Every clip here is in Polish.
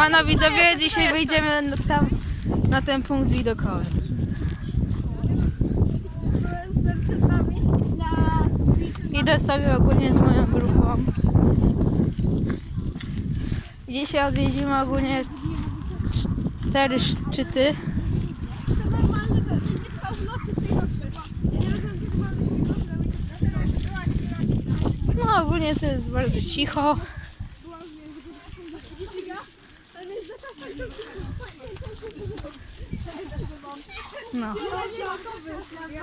Siemano widzowie, dzisiaj wyjdziemy tam na ten punkt widokowy. Idę sobie ogólnie z moją grupą. Dzisiaj odwiedzimy ogólnie cztery szczyty. No ogólnie to jest bardzo cicho. No.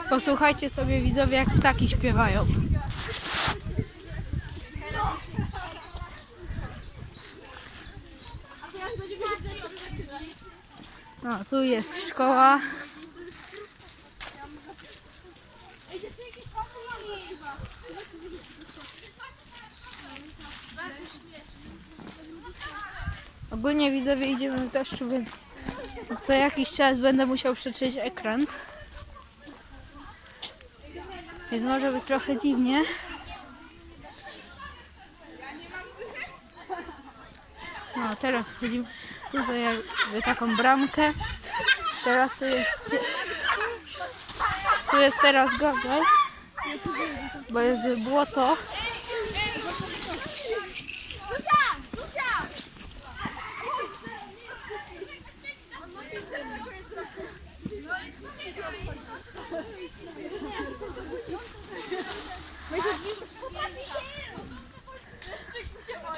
Posłuchajcie sobie widzowie jak ptaki śpiewają. No, tu jest szkoła. Ogólnie widzowie idziemy deszczu, więc co jakiś czas będę musiał przeczyć ekran. Więc może być trochę dziwnie. No, teraz wchodzimy tutaj jakby taką bramkę. Teraz tu jest... Tu jest teraz gorzej, bo jest błoto.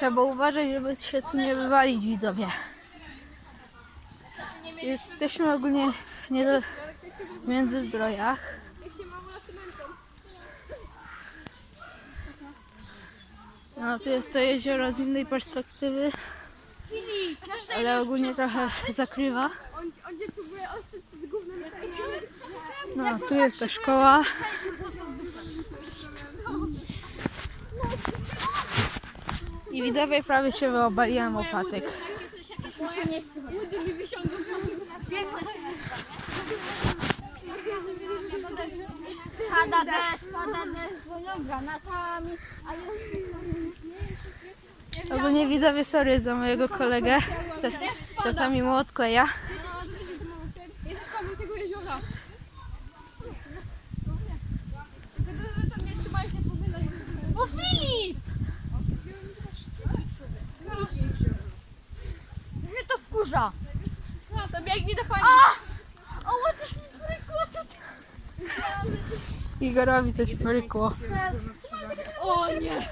Trzeba uważać, żeby się tu nie wywalić, widzowie. Jesteśmy ogólnie nie w Międzyzdrojach. No, tu jest to jezioro z innej perspektywy, ale ogólnie trochę zakrywa. No, tu jest ta szkoła. I widzowie prawie się wyobaliłem o patyk. Pada deszcz, pada deszcz, dzwonią granatami, ale Ogólnie widzowie, sorry za mojego kolegę. Czas, czasami mu odkleja. kawałek tego jeziora. Tylko to, że tam nie trzymaj się powiedzać. O Filip! Że to biegnie do pani. O, coś mi prykło tutaj. Igorowi coś prykło. O nie!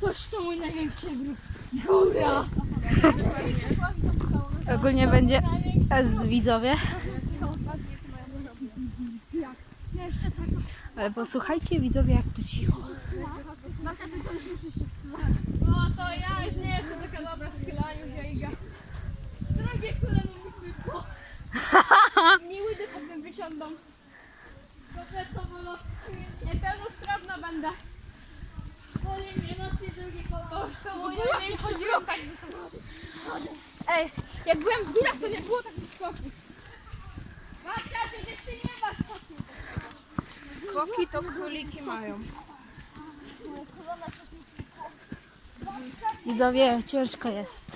Toż to mój największy grób. Zgóra! Ogólnie będzie S widzowie. Ale posłuchajcie widzowie jak tu cicho. No to ja już nie jestem taka dobra w schylaniu dziejga. Drugie kolano mi pykło. Miły ty potem wysiądą. Trochę to było. Niepełnosprawna będę. Mnie mocniej drugie kolano. To mój nie chodziłam tak wysoko. Ej, jak byłem w górach to nie było tak wysoko. Babcia, ty jeszcze nie masz takiej. Koki to króliki mają. Widzowie, ciężko jest.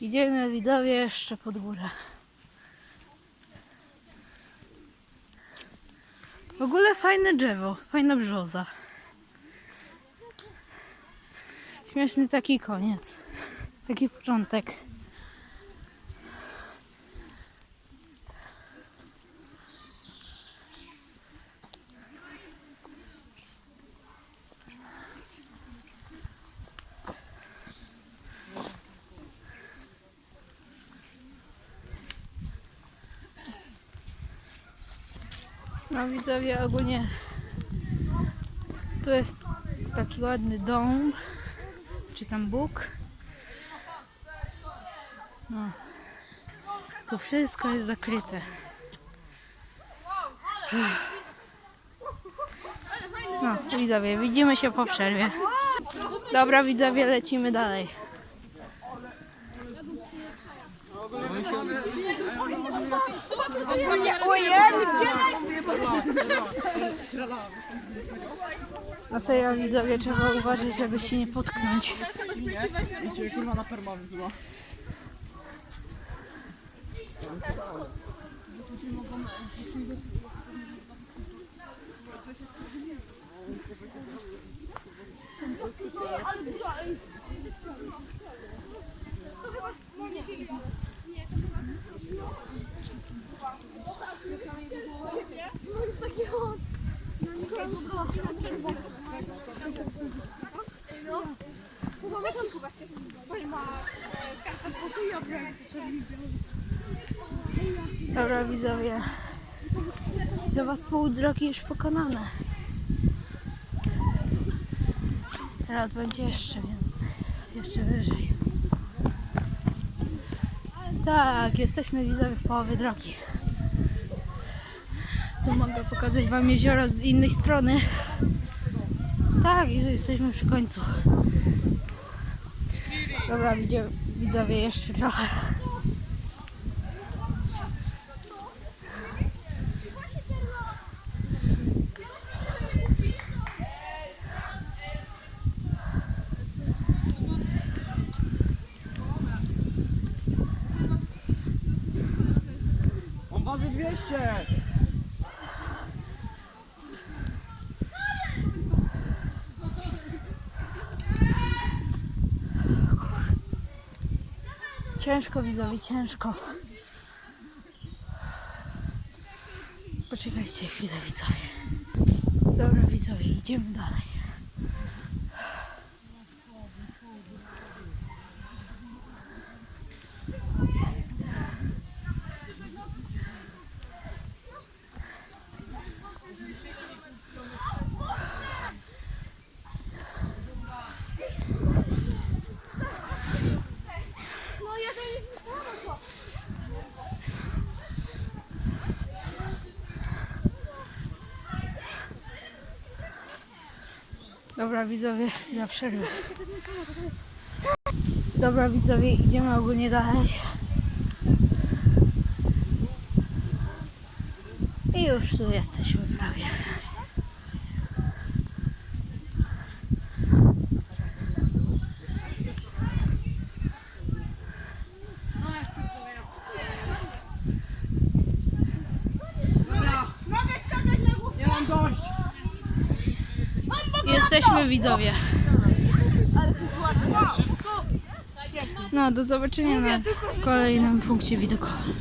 Idziemy widzowie jeszcze pod górę. W ogóle fajne drzewo, fajna brzoza. Śmieszny taki koniec. Taki początek. No widzowie, ogólnie tu jest taki ładny dom, czy tam Bóg. No. To wszystko jest zakryte. No, widzowie, widzimy się po przerwie. Dobra, widzowie, lecimy dalej. Na serio, widzowie, trzeba uważać, żeby się nie potknąć. Idzie kurwa na permawę chyba. Dobra, widzowie. Chyba z pół drogi już pokonane. Teraz będzie jeszcze więcej. Jeszcze wyżej. Tak, jesteśmy widzowie w połowie drogi. Tu mogę pokazać wam jezioro z innej strony. Tak, że jesteśmy przy końcu. Dobra, widzowie, jeszcze trochę. Waży 200! Ciężko widzowie, ciężko. Poczekajcie chwilę widzowie. Dobra widzowie, idziemy dalej. Dobra widzowie, na przerwę. Dobra widzowie, idziemy ogólnie dalej. I już tu jesteśmy prawie. Mogę skakać na głowę. Nie mam dość! Jesteśmy widzowie. No, do zobaczenia na kolejnym punkcie widokowym.